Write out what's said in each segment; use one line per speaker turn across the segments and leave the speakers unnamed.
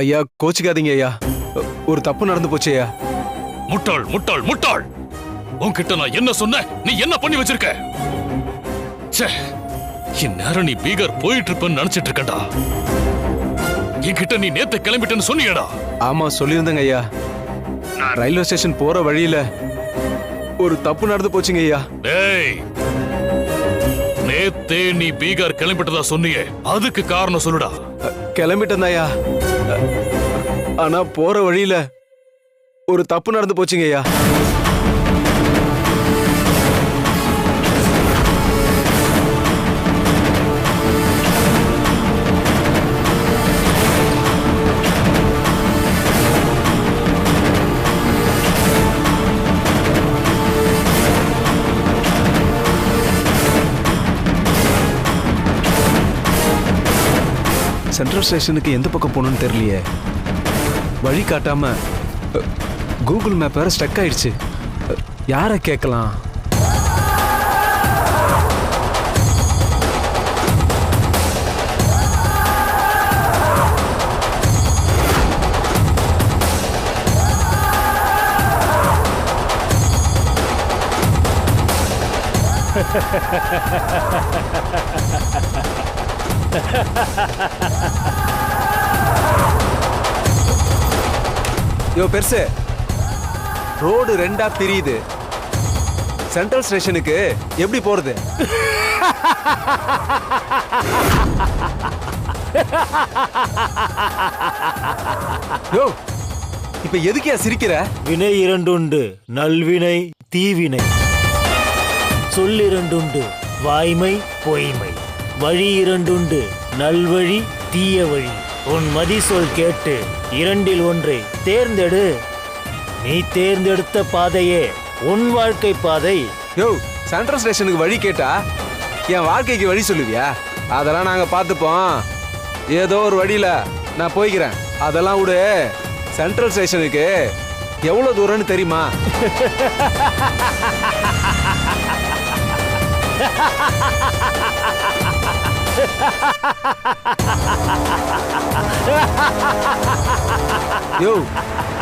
ஐயா கோச்சிக்காதீங்க ஐயா. ஒரு தப்பு நடந்து போச்சு ஐயா.
முட்டாள் முட்டாள் முட்டாள்! உன்கிட்ட நான் என்ன சொன்னேன்? நீ என்ன பண்ணி வச்சிருக்க? ச்சே இந்நேரம் நீ பீகார் போயிட்டு இருப்பேன்னு நினைச்சிட்டு இருக்கடா என்கிட்ட நீ நேத்து கிளம்பிட்டேன்னு சொன்னியடா.
ஆமா சொல்லியிருந்தேங்க ஐயா. நான் ரயில்வே ஸ்டேஷன் போற வழியில ஒரு தப்பு நடந்து போச்சுங்க ஐயா.
டேய் நேத்தே நீ பீகார் கிளம்பிட்டதா சொன்னியே. அதுக்கு காரணம் சொல்லுடா.
கிளம்பிட்டேன்யா ஆனா போற வழியில ஒரு தப்பு நடந்து போச்சுங்க சென்ட்ரல் ஸ்டேஷனுக்கு எந்த பக்கம் போகணும்னு தெரியலையே. வழி காட்டாம கூகுள் மேப் வேற ஸ்டக் ஆயிடுச்சு. யாரை கேட்கலாம்? யோ பெருசு. ரோடு ரெண்டா பிரியுது சென்ட்ரல் ஸ்டேஷனுக்கு எப்படி போறது? யோ இப்ப எதுக்கியா சிரிக்கிற?
வினை இரண்டுண்டு நல்வினை தீவினை. சொல்லிரண்டுண்டு வாய்மை பொய்மை. வழி இரண்டுண்டு. நல்வழி தீய வழி உன் மதி சொல் கேட்டு இரண்டில் ஒன்றை தேர்ந்தெடு. நீ தேர்ந்தெடுத்த பாதையே உன் வாழ்க்கை பாதை.
யோ சென்ட்ரல் ஸ்டேஷனுக்கு வழி கேட்டா என் வாழ்க்கைக்கு வழி சொல்லுவியா? அதெல்லாம் நாங்க பார்த்துப்போம். ஏதோ ஒரு வழியில நான் போய்க்கிறேன். அதெல்லாம் விடு. சென்ட்ரல் ஸ்டேஷனுக்கு எவ்வளோ தூரம்னு தெரியுமா? யோ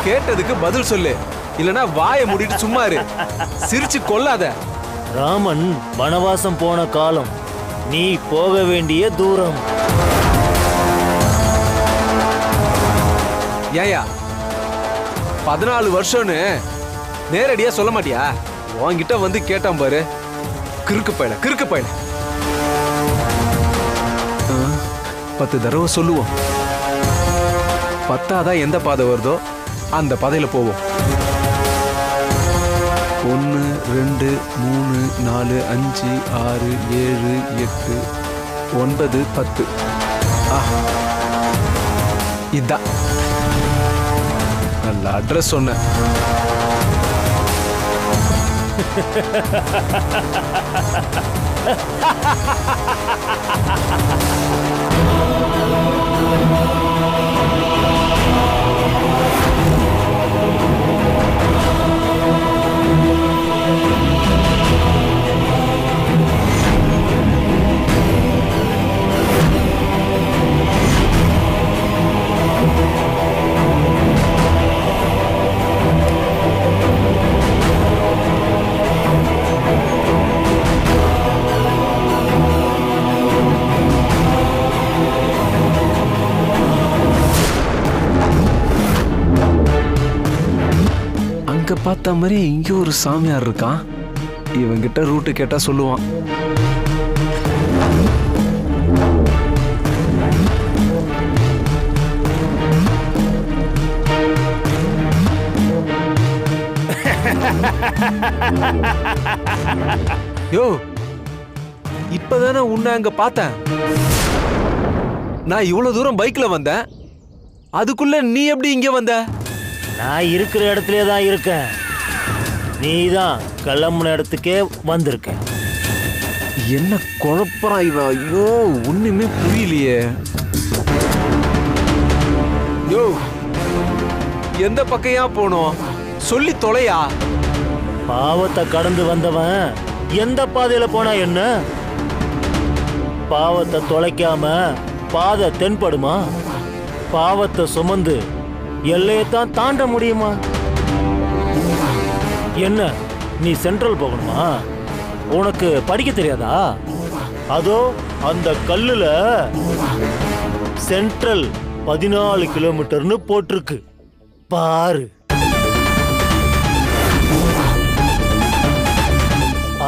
கேட்டதுக்கு பதில் சொல்லு. இல்லனா வாயை மூடிட்டு சும்மா இரு. சிரிச்சு கொல்லாத
ராமன் வனவாசம் போன காலம். நீ போக வேண்டிய தூரம்.
ஏயா பதினாலு வருஷம்னு நேரடியா சொல்ல மாட்டியா? உன்கிட்ட வந்து கேட்டான் பாரு. கிறுக்கு பையல கிறுக்கு பையல. பத்து தடவை சொல்லுவோம். பத்தாதான் எந்த பாதை வருதோ அந்த பாதையில போவோம். ஒன்று ரெண்டு மூணு நாலு அஞ்சு ஆறு ஏழு எட்டு ஒன்பது பத்து. இதான். நல்ல அட்ரஸ் சொன்னேன் இங்க பார்த்த மாதிரி இங்கே ஒரு சாமியார் இருக்கான். இவங்கிட்ட ரூட்டு கேட்டா சொல்லுவான். யோ இப்பதானே உன்னை அங்க பார்த்தேன். நான் இவ்வளவு தூரம் பைக்ல வந்தேன். அதுக்குள்ள நீ எப்படி இங்க வந்த?
நான் இருக்கிற இடத்துல தான் இருக்கேன். நீ தான் கிளம்புன இடத்துக்கே வந்திருக்க.
என்ன குழப்பறான் இவன் ஐயோ ஒண்ணுமே புரியலையே. யோ எந்த பக்கையா போனோம்? சொல்லி தொலையா?
பாவத்தை கடந்து வந்தவன் எந்த பாதையில போனா என்ன? பாவத்தை தொலைக்காம பாதை தென்படுமா? பாவத்தை சுமந்து எல்லையத்தான் தாண்ட முடியுமா? என்ன நீ சென்ட்ரல் போகணுமா? உனக்கு படிக்க தெரியாதா? அதோ அந்த கல்லுல சென்ட்ரல் பதினாலு கிலோமீட்டர்னு போட்டிருக்கு. பாரு.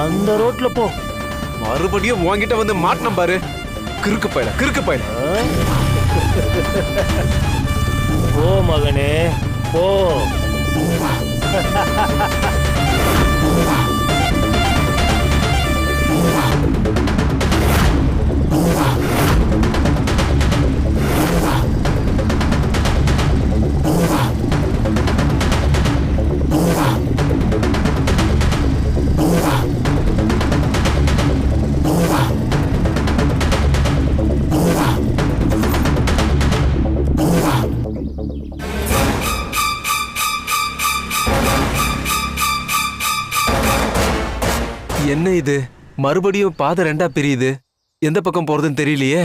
அந்த ரோட்ல போ.
மறுபடியும் உன்கிட்ட வந்து மாட்டினம் பாரு. கிறுக்கு பயில கிறுக்கு பயில.
போ மகனே. போ.
என்ன இது? மறுபடியும் பாதை ரெண்டா பிரியுது. எந்த பக்கம் போறதுன்னு தெரியலையே.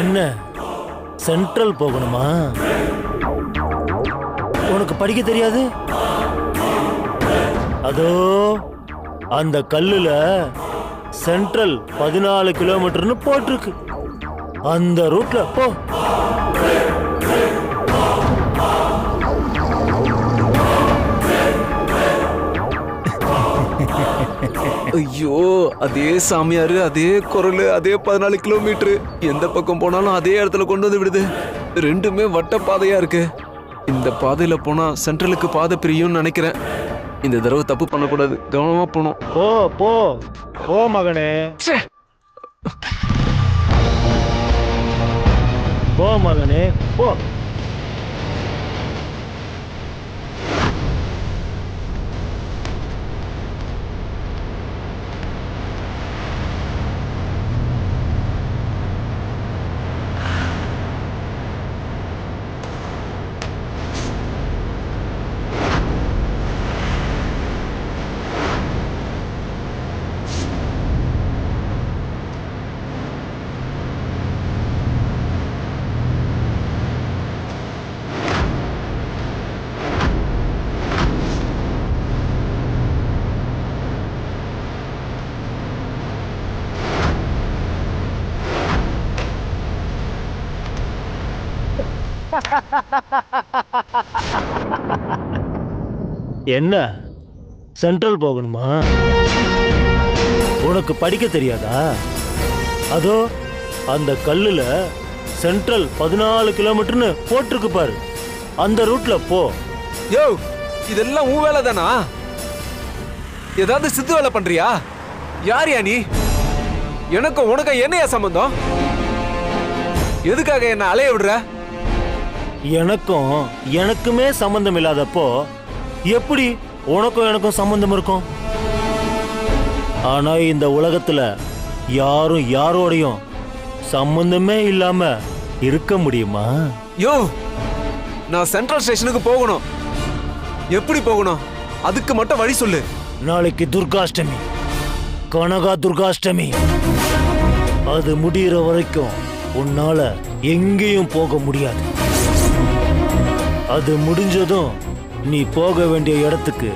என்ன? சென்ட்ரல் போகணுமா? உனக்கு படிக்க தெரியாது? அதோ அந்த கல்லுல சென்ட்ரல் பதினாலு கிலோமீட்டர்னு போட்டிருக்கு. அந்த ரூட்ல போ.
ஐயோ அதே சாமியாரு அதே குரல் அதே பதினாலு கிலோமீட்டர். எந்த பக்கம் போனாலும் அதே இடத்துல கொண்டு வந்து விடுது. ரெண்டுமே வட்ட பாதையா இருக்கு. இந்த பாதையில போனா சென்ட்ரலுக்கு பாதை பிரியும்னு நினைக்கிறேன். இந்த தடவை தப்பு பண்ணக்கூடாது. கவனமா போகணும்
போ போ. போ மகனே. போ மகனே. போ. என்ன? சென்ட்ரல் போகணுமா? உனக்கு படிக்க தெரியாதா? அதோ அந்த கல்லுல சென்ட்ரல் பதினாலு கிலோமீட்டர்னு போட்டிருக்கு பாரு. அந்த ரூட்ல போ.
யோ இதெல்லாம் உன் வேலை தானா? ஏதாவது சித்து வேலை பண்றியா? யார் யா நீ? எனக்கும் உனக்கும் என்னையா சம்பந்தம்? எதுக்காக என்ன அலைய விடுற?
எனக்கும் எனக்குமே சம்பந்தம் இல்லாதப்போ எப்படி உனக்கும் எனக்கும் சம்பந்தம் இருக்கும்? ஆனா இந்த உலகத்துல யாரும் யாரோடையும் சம்பந்தமே இல்லாம இருக்க முடியுமா?
யோ நான் சென்ட்ரல் ஸ்டேஷனுக்கு போகணும். எப்படி போகணும்? அதுக்கு மட்டும் வழி சொல்லு.
நாளைக்கு துர்காஷ்டமி. கனகா துர்காஷ்டமி. அது முடியிற வரைக்கும் உன்னால எங்கேயும் போக முடியாது. அது முடிஞ்சதும் நீ போக வேண்டிய இடத்துக்கு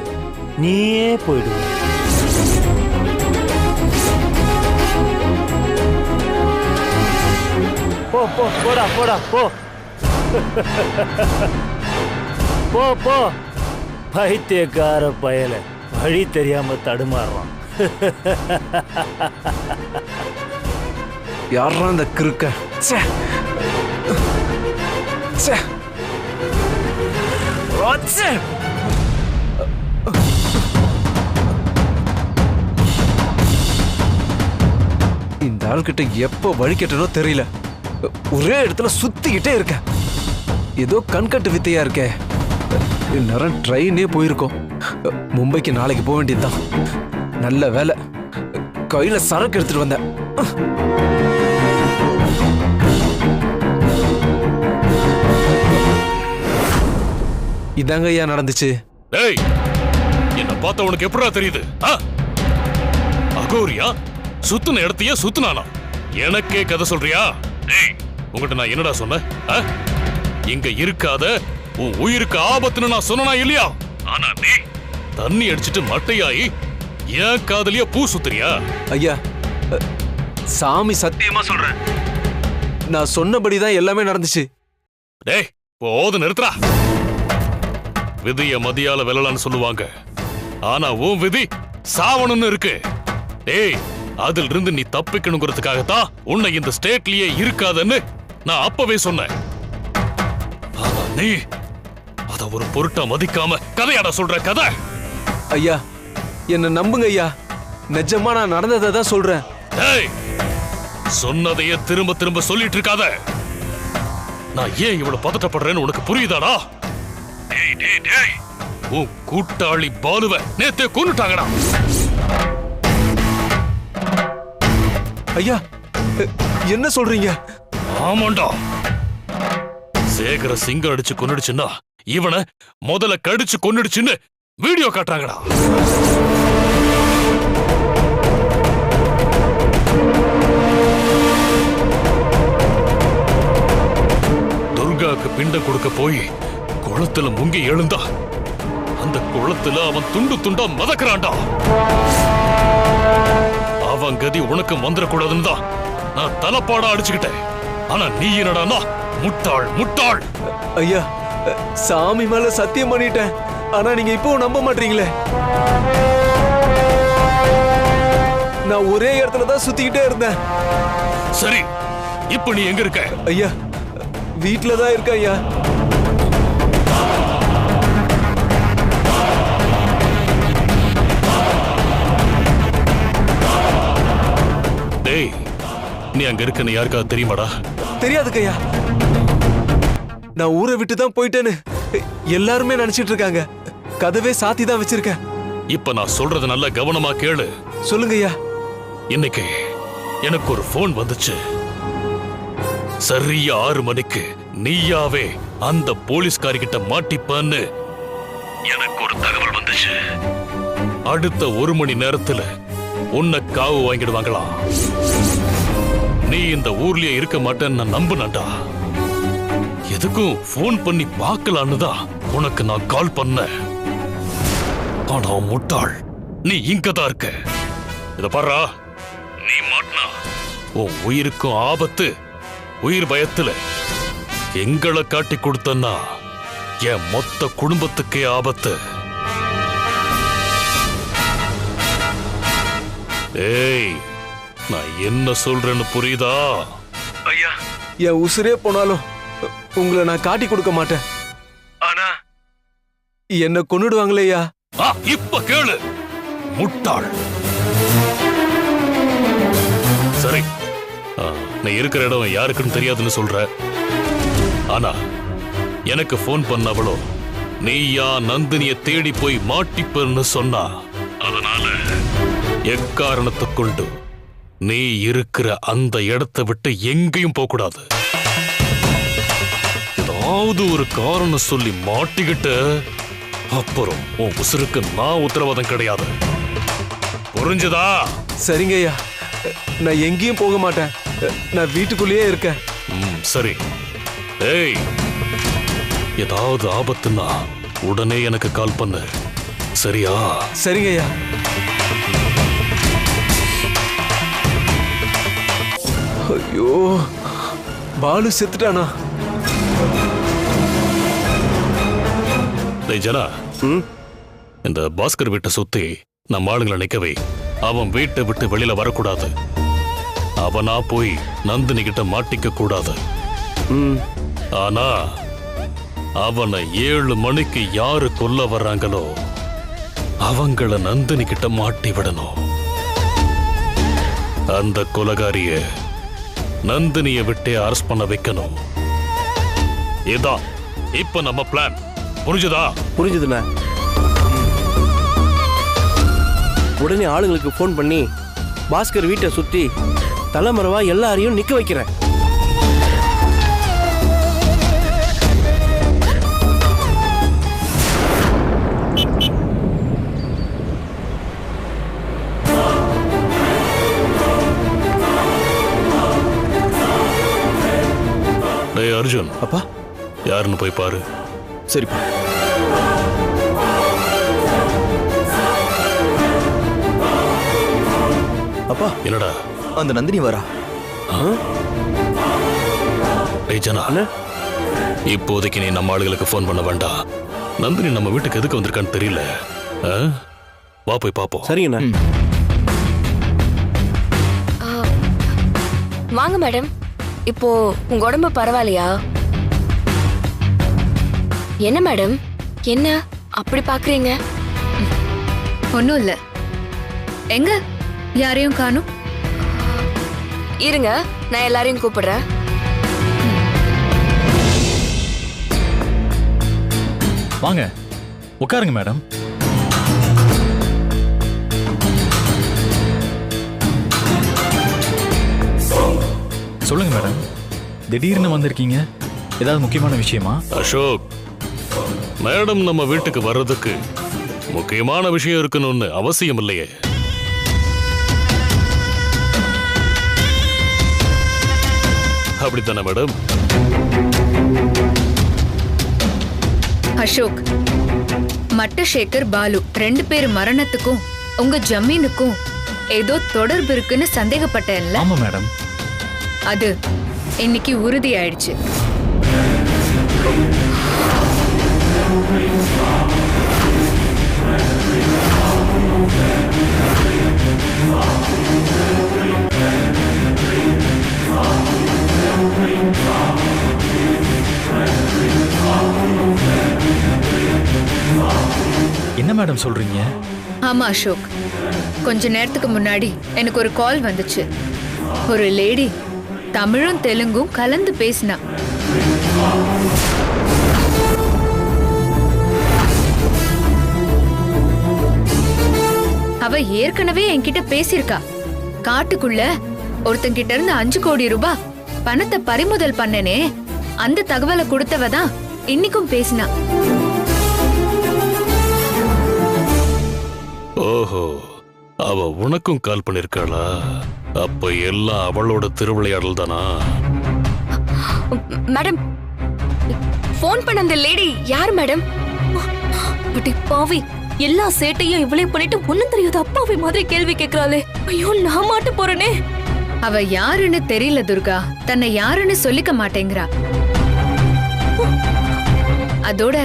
நீயே போயிடுவ போ போ போடா போடா போ. போ போ. பைத்தியக்கார பயல. வழி தெரியாம தடுமாறுறான்
யாரா அந்த கிருக்க ச்சே. ச்சே. இந்த ஆள்கிட்ட எப்போ வழி கட்டனோ தெரியல. ஒரே இடத்துல சுத்திக்கிட்டே இருக்க. ஏதோ கண்கட்டு வித்தையா இருக்கே. இந்நேரம் ட்ரெயினே போயிருக்கோம். மும்பைக்கு நாளைக்கு போக வேண்டியதுதான். நல்ல வேலை கையில சரக்கு எடுத்துட்டு வந்தேன். இதாங்க ஐயா நடந்துச்சு.
டேய் என்ன பார்த்தா உனக்கு எப்படா தெரியுது? அகோரியா சுத்துன இடத்தையே சுத்துனானா? எனக்கே கதை சொல்றியா? டேய் உங்ககிட்ட நான் என்னடா சொன்னேன்? இங்க இருக்காத உன் உயிருக்கு ஆபத்துன்னு நான் சொன்னனா இல்லையா? ஆனா நீ தண்ணி அடிச்சிட்டு மட்டையாயி ஏன் காதலியா பூ சுத்துறியா?
ஐயா சாமி சத்தியமா சொல்றேன். நான் சொன்னபடிதான் எல்லாமே நடந்துச்சு.
டேய் போது நிறுத்துறா விதிய மதியால வெல்லலான்னு சொல்லுவாங்க. ஆனா உன் விதி சாவணும்னு இருக்கு. டேய் அதில் இருந்து நீ தப்பிக்கணுங்கிறதுக்காகத்தான் உன்னை இந்த ஸ்டேட்லயே இருக்காதன்னு நான் அப்பவே சொன்னேன். ஆனா நீ அத ஒரு பொருட்டா மதிக்காம கதையாட சொல்ற கதை.
ஐயா என்ன நம்புங்க ஐயா. நிஜமா நான் நடந்ததை தான் சொல்றேன்.
டேய் சொன்னதையே திரும்ப திரும்ப சொல்லிட்டு இருக்காத. நான் ஏன் இவ்வளவு பதட்டப்படுறேன்னு உனக்கு புரியுதாடா? டேய் டேய் டேய். உன் கூட்டாளி பாலுவ நேத்தே கொன்னுட்டாங்கடா.
ஐயா என்ன சொல்றீங்க?
ஆமாண்டா. சேகர சிங்கம் அடிச்சு கொன்னுடுச்சுன்னா இவனை முதல்ல கடிச்சு கொன்னுடுச்சுன்னு வீடியோ காட்டுறாங்கடா. துர்காக்கு பிண்டம் கொடுக்க போய் குளத்துல முங்கி எழுந்தா அந்த குளத்துல அவன் துண்டு துண்டா மதக்கிறான்டா. அவன் கதி உனக்கு வந்துடக்கூடாதுன்னு தான் நான் தலப்பாடா அடிச்சுக்கிட்டேன். ஆனா நீ என்னடான்னா முட்டாள் முட்டாள்.
ஐயா சாமி மேல சத்தியம் பண்ணிட்டேன். ஆனா நீங்க இப்போ நம்ப மாட்டீங்களே. நான் ஒரே இடத்துல தான் சுத்திக்கிட்டே இருந்தேன்.
சரி இப்ப நீ எங்க இருக்க?
ஐயா வீட்ல தான் இருக்கேன் ஐயா.
நீ அங்க இருக்கன்னு யாருக்காவது தெரியுமாடா?
தெரியாதுக்கு ஐயா நான் ஊரை விட்டு தான் போயிட்டேன்னு எல்லாருமே நினைச்சிட்டு இருக்காங்க. கதவே சாத்தி தான் வச்சிருக்கேன்.
இப்ப நான் சொல்றது நல்ல கவனமா கேளு.
சொல்லுங்க ஐயா
இன்னைக்கு எனக்கு ஒரு ஃபோன் வந்துச்சு. சரியா ஆறு மணிக்கு நீயாவே அந்த போலீஸ்காரி கிட்ட மாட்டிப்பன்னு எனக்கு ஒரு தகவல் வந்துச்சு. அடுத்த ஒரு மணி நேரத்துல உன்னை காவு வாங்கிடுவாங்களாம். நீ இந்த ஊர்லயே இருக்க மாட்டேன்னு நான் நம்புனேன்டா. எதுக்கும் ஃபோன் பண்ணி பார்க்கலான்னு தான் உனக்கு நான் கால் பண்ணேன். ஆனா முட்டாள் நீ இங்க தான் இருக்க. இத பாரா நீ மாட்டினா? உன் உயிருக்கும் ஆபத்து உயிர் பயத்துல. எங்களை காட்டி கொடுத்தன்னா என் மொத்த குடும்பத்துக்கே ஆபத்து. ஏய் நான் என்ன சொல்றேன்னு புரியுதா?
ஐயா. என் உசுரே போனாலும் உங்களை நான் காட்டி கொடுக்க மாட்டேன். ஆனா? என்ன
ஆ, இப்ப கேளு. முட்டாள். சரி. ஆ, நீ இருக்கிற இடம் யாருக்குன்னு தெரியாதுன்னு சொல்ற. ஆனா எனக்கு ஃபோன் பண்ணவளோ நீயா நந்தினிய தேடி போய் மாட்டிப்பன்னு சொன்னா அதனால எக்காரணத்தை கொண்டு நீ இருக்கிற அந்த இடத்தை விட்டு எங்கேயும் போக கூடாது ஏதாவது ஒரு காரணம் சொல்லி மாட்டிக்கிட்டு அப்புறம் உன் உசுருக்கு நான் உத்தரவாதம் கிடையாது. புரிஞ்சுதா?
சரிங்க ஐயா. நான் எங்கேயும் போக மாட்டேன். நான் வீட்டுக்குள்ளேயே இருக்கேன்.
ம் சரி. ஏய் ஏதாவது ஆபத்துன்னா உடனே எனக்கு கால் பண்ணு. சரியா?
சரிங்க ஐயா. ஐயோ பாலு செத்துட்டானா?
ஜனா இந்த பாஸ்கர் வீட்டை சுத்தி நம்ம ஆளுங்களை நிக்கவை அவன் வீட்டை விட்டு வெளியில வரக்கூடாது. அவனா போய் நந்தினி கிட்ட மாட்டிக்க கூடாது. ஆனா அவனை ஏழு மணிக்கு யாரு கொல்ல வர்றாங்களோ அவங்கள நந்தினி கிட்ட மாட்டி விடணும். அந்த கொலகாரிய நந்தினியை விட்டே அரஸ்ட் பண்ண வைக்கணும். இதான் இப்ப நம்ம பிளான் புரிஞ்சுதா?
புரிஞ்சுதுண்ணே. உடனே ஆளுங்களுக்கு ஃபோன் பண்ணி பாஸ்கர் வீட்டை சுத்தி தலைமறைவா எல்லாரையும் நிக்க வைக்கிறேன்.
அர்ஜுன்.
அப்பா.
யாருன்னு போய் பாரு.
சரிப்பா. அப்பா.
என்னடா?
அந்த நந்தினி வரா.
ஜனா.
அண்ணே.
இப்போதைக்கு நீ நம்ம ஆளுகளுக்கு ஃபோன் பண்ண வேண்டாம். நந்தினி நம்ம வீட்டுக்கு எதுக்கு வந்திருக்கான்னு தெரியல. ஆ? வா போய் பாப்போம்.
சரிங்கண்ணா
வாங்க மேடம். இப்போ உங்க உடம்பு பரவாயில்லையா? என்ன மேடம்? என்ன? அப்படி பாக்குறீங்க?
ஒன்றும் இல்லை. எங்க? யாரையும் காணும்?
இருங்க நான் எல்லாரையும் கூப்பிடுறேன்.
வாங்க. உட்காருங்க மேடம். சொல்லுங்க மேடம் திடீர்னு வந்திருக்கீங்க. ஏதாவது முக்கியமான விஷயமா?
அசோக் மேடம் நம்ம வீட்டுக்கு வர்றதுக்கு முக்கியமான விஷயம் இருக்கணும்னு அவசியம் இல்லையே அப்படித்தானே மேடம்?
அசோக் மட்டசேகர் பாலு ரெண்டு பேர் மரணத்துக்கும் உங்க ஜமீனுக்கும் ஏதோ தொடர்பு இருக்குன்னு சந்தேகப்பட்டேன்ல.
ஆமா மேடம்
அது இன்னைக்கு உறுதி ஆயிடுச்சு
என்ன மேடம் சொல்றீங்க?
ஆமா அசோக். கொஞ்ச நேரத்துக்கு முன்னாடி எனக்கு ஒரு கால் வந்துச்சு. ஒரு லேடி தமிழும் தெலுங்கும் கலந்து பேசினா. அவ ஏற்கனவே என்கிட்ட பேசியிருக்கா. காட்டுக்குள்ள ஒருத்தங்கிட்ட இருந்து அஞ்சு கோடி ரூபாய் பணத்தை பறிமுதல் பண்ணனே அந்த தகவலை கொடுத்தவ தான் இன்னைக்கும் பேசினா.
ஓஹோ அவ உனக்கும் கால் பண்ணிருக்காளா? அப்ப எல்லாம் அவளோட திருவிளையாடல் தானா?
மேடம் ஃபோன் பண்ண அந்த லேடி யார் மேடம்?
அடி பாவி எல்லா சேட்டையும் இவளே பண்ணிட்டு ஒண்ணும் தெரியாத அப்பாவி மாதிரி கேள்வி கேக்குறாளே. ஐயோ நான் மாட்ட போறேனே.
அவ யாருன்னு தெரியல துர்கா. தன்னை யாருன்னு சொல்லிக்க மாட்டேங்கிறா. அதோட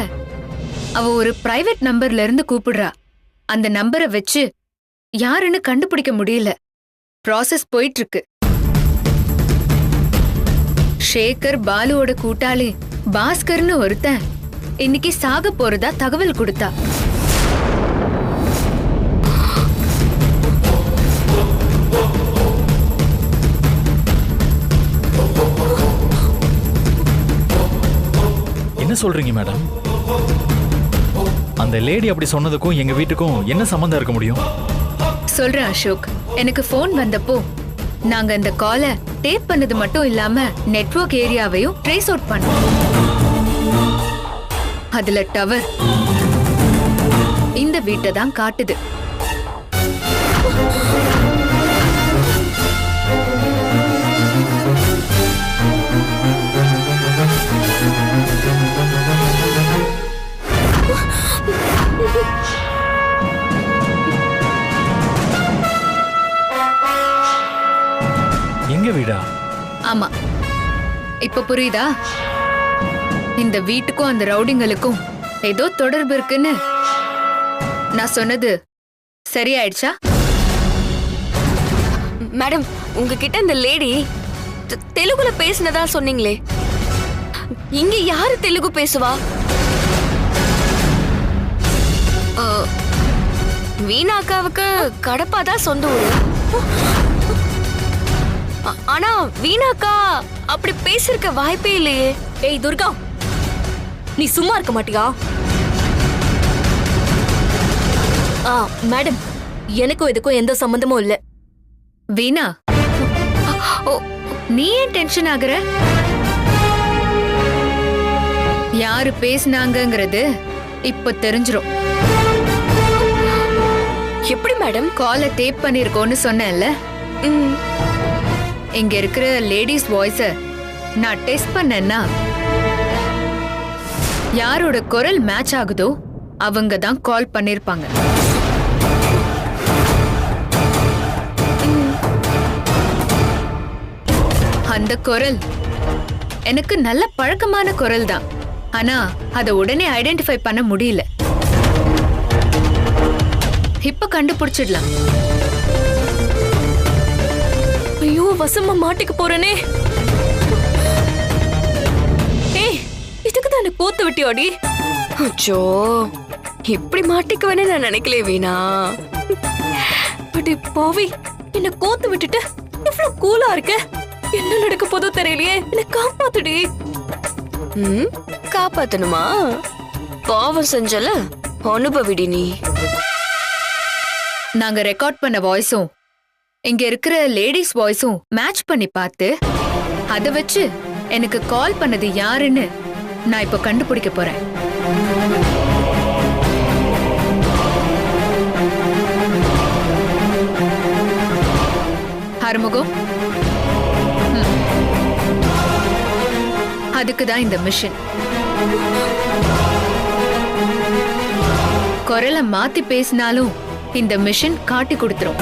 அவ ஒரு பிரைவேட் நம்பர்ல இருந்து கூப்பிடுறா. அந்த நம்பரை வச்சு யாருன்னு கண்டுபிடிக்க முடியல. ப்ராசஸ் போயிட்டு இருக்கு ஷேகர் பாலுவோட கூட்டாளி பாஸ்கர்னு ஒருத்தன். இன்னைக்கு சாக போறதா தகவல் கொடுத்தா.
என்ன சொல்றீங்க மேடம்? அந்த லேடி அப்படி சொன்னதுக்கும் எங்க வீட்டுக்கும் என்ன சம்மந்தம் இருக்க முடியும்?
சொல்றேன் அசோக். எனக்கு ஃபோன் வந்தப்போ நாங்க அந்த காலை டேப் பண்ணது மட்டும் இல்லாம நெட்வொர்க் ஏரியாவையும் ட்ரேஸ் அவுட் பண்ணோம். அதுல டவர் இந்த வீட்டை தான் காட்டுது.
எங்க வீடா?
ஆமா. இப்ப புரியுதா? இந்த வீட்டுக்கும் அந்த ரவுடிங்களுக்கும் ஏதோ தொடர்பு இருக்குன்னு. நான் சொன்னது சரியாயிடுச்சா?
மேடம் உங்ககிட்ட இந்த லேடி தெலுங்குல பேசினதா சொன்னீங்களே. இங்க யாரு தெலுங்கு பேசுவா? ஆ, வீணா அக்காவுக்கு கடப்பா தான் சொந்த ஊரு. ஆனா வீணா அக்கா அப்படி பேசிருக்க வாய்ப்பே இல்லையே.
ஏய் துர்கா. நீ சும்மா இருக்க மாட்டியா? ஆ மேடம் எனக்கும் இதுக்கும் எந்த சம்பந்தமும் இல்ல.
வீணா ஓ நீ ஏன் டென்ஷன் ஆகுற? யாரு பேசுனாங்கங்கிறது இப்ப தெரிஞ்சிரும்.
எப்படி மேடம்?
காலை டேப் பண்ணிருக்கோன்னு சொன்னேன்ல.
ம்,
இங்க இருக்கிற லேடிஸ் வாய்ஸ நான் டெஸ்ட் பண்ணேன்னா யாரோட குரல் மேட்ச் ஆகுதோ அவங்க தான் கால் பண்ணிருப்பாங்க. அந்த குரல் எனக்கு நல்ல பழக்கமான குரல் தான். ஆனா அதை உடனே ஐடென்டிஃபை பண்ண முடியல. இப்ப கண்டுபிடிச்சிடலாம்.
வசமா மாட்டிக்க போறேனே. ஏய் இதுக்கு தான் கோத்து விட்டியோடி.
அச்சோ இப்படி மாட்டிக்குவேன்னு நான் நினைக்கல வீணா.
அடி போவி என்ன கோத்து விட்டுட்டு இவ்வளவு கூலா இருக்க? என்ன நடக்க போதோ தெரியலையே என்ன காப்பாத்துடி.
ம் காப்பாத்தணுமா? பாவம் செஞ்சல அனுபவிடி நீ.
நாங்க ரெக்கார்ட் பண்ண வாய்ஸும் இங்க இருக்கிற லேடிஸ் வாய்ஸும் மேட்ச் பண்ணி பார்த்து அதை வச்சு எனக்கு கால் பண்ணது யாருன்னு நான் இப்ப கண்டுபிடிக்க போறேன். ஆறுமுகம் அதுக்கு தான் இந்த மிஷன் குரலை மாத்தி பேசினாலும் இந்த மிஷின் காட்டி கொடுத்துரும்.